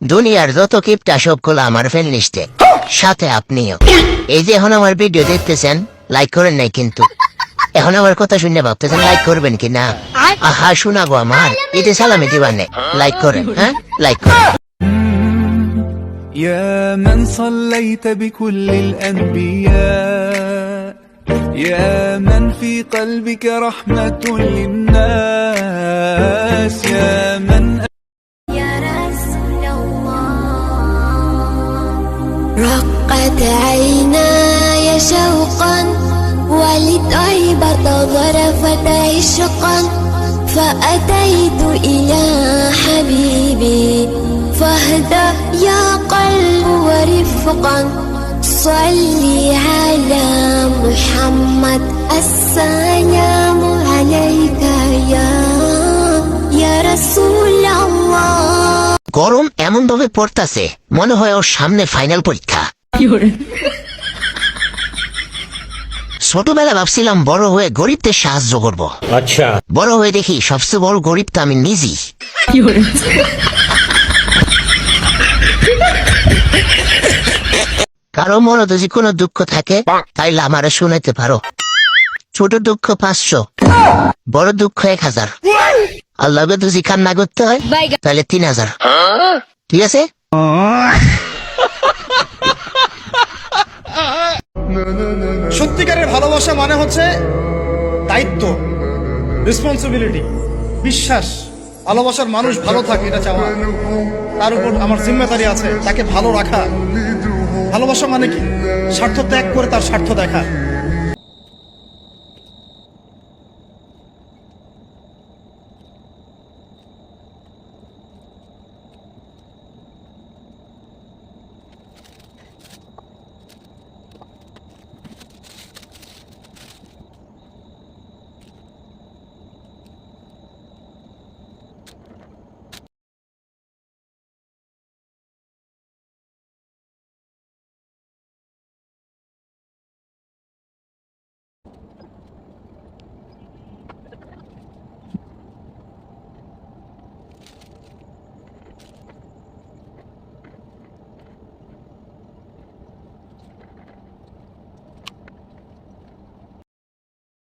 দুনিয়ার যত কিপটা সবগুলো আমার ফ্রেন্ড লিস্টে সাথে আপনিও এই যে এখন আমার ভিডিও দেখতেছেন লাইক করেন নাই কিন্তু এখন আমার কথা শুনে ভাবতেছেন লাইক করবেন কি না আহা শোনাবো আমার এতে সালামি দিবানে লাইক করেন হ্যাঁ লাইক করেন يا من صليت بكل الأنبياء يا من في قلبك رحمة للناس يا عيناي شوقا ولطيبة ظرفت عشقا فأتيت إلى حبيبي فاهدى يا قلب ورفقا صلي على محمد السلام عليك يا يا رسول الله গরম এমন ভাবে পড়তাছে মনে হয় ওর সামনে ফাইনাল পরীক্ষা ছোটবেলা ভাবছিলাম বড় হয়ে গরিবদের সাহায্য করব। আচ্ছা। বড় হয়ে দেখি সবচেয়ে বড় গরিব তো আমি নিজেই। কারও মনে যদি কোনো দুঃখ থাকে তাইলে আমারে শুনাইতে পারো। ছোট দুঃখ পাঁচশো বড় দুঃখ এক হাজার। আল্লাহকে তো জিখান না করতে হয় তাহলে তিন হাজার। ঠিক আছে? সত্যিকারের ভালোবাসা মানে হচ্ছে দায়িত্ব রেসপন্সিবিলিটি বিশ্বাস। ভালোবাসার মানুষ ভালো থাকে, এটা চাওয়া। তার উপর আমার জিম্মেদারি আছে, তাকে ভালো রাখা। ভালোবাসা মানে কি? স্বার্থ ত্যাগ করে তার স্বার্থ দেখা।